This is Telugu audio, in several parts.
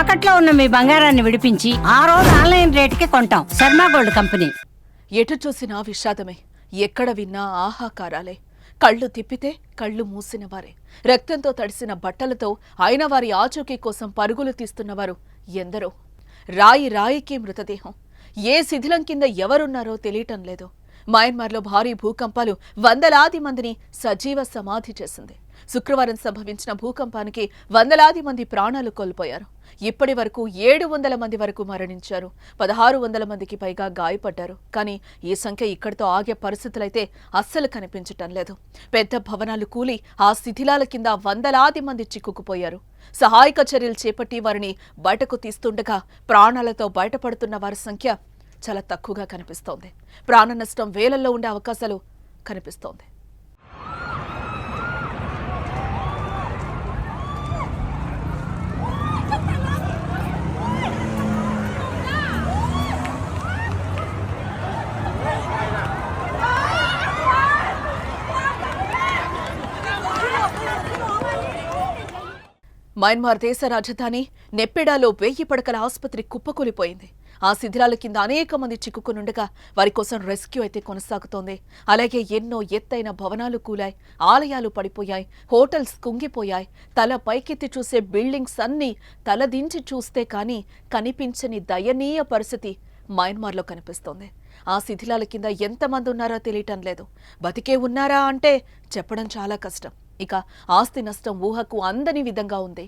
తాకట్లో ఉన్న మీ బంగారాన్ని విడిపించి ఆ రోజు ఆన్లైన్ రేటుకి కొంటాం. Sharma gold company. ఎటు చూసినా విషాదమే. ఎక్కడ విన్నా ఆహాకారాలే. కళ్ళు తిప్పితే కళ్ళు మూసినవారే. రక్తంతో తడిసిన బట్టలతో అయిన వారి ఆచూకీ కోసం పరుగులు తీస్తున్నవారు ఎందరో. రాయి రాయికి మృతదేహం. ఏ శిథిలం కింద ఎవరున్నారో తెలియటం లేదు. మయన్మార్లో భారీ భూకంపాలు వందలాది మందిని సజీవ సమాధి చేసింది. శుక్రవారం సంభవించిన భూకంపానికి వందలాది మంది ప్రాణాలు కోల్పోయారు. ఇప్పటి వరకు ఏడు వందల మంది వరకు మరణించారు. పదహారు వందల మందికి పైగా గాయపడ్డారు. కానీ ఈ సంఖ్య ఇక్కడితో ఆగే పరిస్థితులైతే అస్సలు కనిపించటం లేదు. పెద్ద భవనాలు కూలి ఆ శిథిలాల కింద వందలాది మంది చిక్కుకుపోయారు. సహాయక చర్యలు చేపట్టి వారిని బయటకు తీస్తుండగా ప్రాణాలతో బయటపడుతున్న వారి సంఖ్య చాలా తక్కువగా కనిపిస్తోంది. ప్రాణ నష్టం వేలల్లో ఉండే అవకాశాలు కనిపిస్తోంది. మయన్మార్ దేశ రాజధాని నెప్పెడాలో వెయ్యి పడకల ఆసుపత్రి కుప్పకూలిపోయింది. ఆ శిథిలాల కింద అనేక మంది చిక్కుకునుండగా వారి కోసం రెస్క్యూ అయితే కొనసాగుతోంది. అలాగే ఎన్నో ఎత్తైన భవనాలు కూలాయి ఆలయాలు పడిపోయాయి హోటల్స్ కుంగిపోయాయి. తల పైకెత్తి చూసే బిల్డింగ్స్ అన్నీ తలదించి చూస్తే కానీ కనిపించని దయనీయ పరిస్థితి మయన్మార్లో కనిపిస్తోంది. ఆ శిథిలాల కింద ఎంతమంది ఉన్నారో తెలియటం లేదు. బతికే ఉన్నారా అంటే చెప్పడం చాలా కష్టం. ఇక ఆస్తి నష్టం ఊహకు అందని విధంగా ఉంది.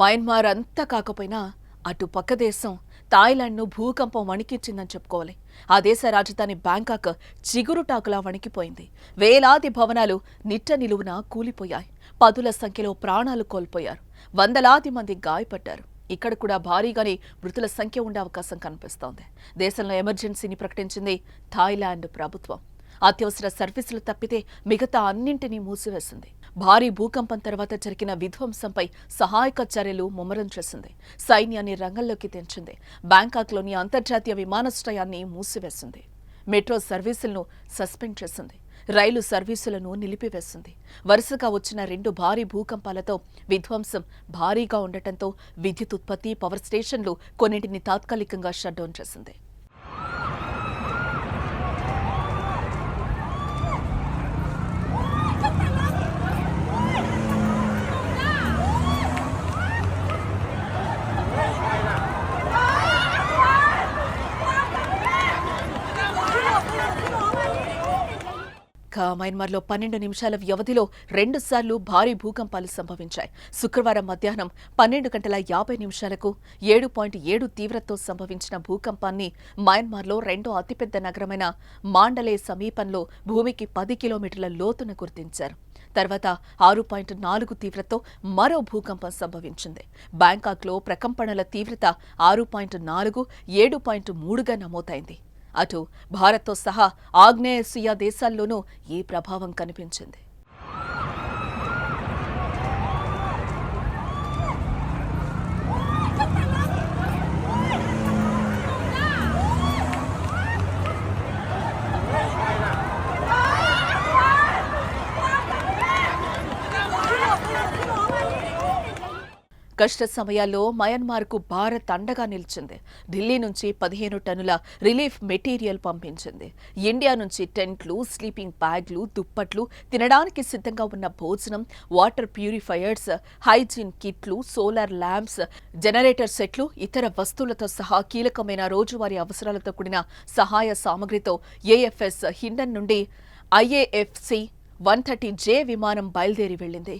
మయన్మార్ అంతా కాకపోయినా అటు పక్క దేశం థాయిలాండ్ను భూకంపం వణికిచ్చిందని చెప్పుకోవాలి. ఆ దేశ రాజధాని బ్యాంకాక్ చిగురుటాకులా వణికిపోయింది. వేలాది భవనాలు నిట్ట నిలువున కూలిపోయాయి. పదుల సంఖ్యలో ప్రాణాలు కోల్పోయారు. వందలాది మంది గాయపడ్డారు. ఇక్కడ కూడా భారీగానే మృతుల సంఖ్య ఉండే అవకాశం కనిపిస్తోంది. దేశంలో ఎమర్జెన్సీని ప్రకటించింది థాయిలాండ్ ప్రభుత్వం. అత్యవసర సర్వీసులు తప్పితే మిగతా అన్నింటినీ మూసివేసింది. భారీ భూకంపం తర్వాత జరిగిన విధ్వంసంపై సహాయక చర్యలు ముమ్మరం చేసింది. సైన్యాన్ని రంగంలోకి తెంచింది. బ్యాంకాక్లోని అంతర్జాతీయ విమానాశ్రయాన్ని మూసివేసింది. మెట్రో సర్వీసులను సస్పెండ్ చేసింది. రైలు సర్వీసులను నిలిపివేసింది. వరుసగా వచ్చిన రెండు భారీ భూకంపాలతో విధ్వంసం భారీగా ఉండటంతో విద్యుత్ ఉత్పత్తి పవర్ స్టేషన్లు కొన్నింటిని తాత్కాలికంగా షట్డౌన్ చేసింది. ఇక మయన్మార్లో పన్నెండు నిమిషాల వ్యవధిలో రెండుసార్లు భారీ భూకంపాలు సంభవించాయి. శుక్రవారం మధ్యాహ్నం పన్నెండు గంటల యాభై నిమిషాలకు ఏడు పాయింట్ ఏడు తీవ్రతతో సంభవించిన భూకంపాన్ని మయన్మార్లో రెండో అతిపెద్ద నగరమైన మాండలే సమీపంలో భూమికి పది కిలోమీటర్ల లోతున గుర్తించారు. తర్వాత ఆరు పాయింట్ నాలుగు తీవ్రతతో మరో భూకంపం సంభవించింది. బ్యాంకాక్లో ప్రకంపనల తీవ్రత ఆరు పాయింట్ నాలుగు ఏడు పాయింట్ మూడుగా నమోదైంది. అటు భారత్తో సహా ఆగ్నేయాసియా దేశాల్లోనూ ఈ ప్రభావం కనిపించింది. కష్ట సమయాల్లో మయన్మార్కు భారత్ అండగా నిలిచింది. ఢిల్లీ నుంచి పదిహేను టన్నుల రిలీఫ్ మెటీరియల్ పంపించింది. ఇండియా నుంచి టెంట్లు స్లీపింగ్ బ్యాగ్లు దుప్పట్లు తినడానికి సిద్ధంగా ఉన్న భోజనం వాటర్ ప్యూరిఫైయర్స్ హైజీన్ కిట్లు సోలార్ ల్యాంప్స్ జనరేటర్ సెట్లు ఇతర వస్తువులతో సహా కీలకమైన రోజువారీ అవసరాలతో కూడిన సహాయ సామగ్రితో ఏఎఫ్ఎస్ హిండన్ నుండి ఐఏఎఫ్సి వన్ థర్టీ జే విమానం బయలుదేరి వెళ్ళింది.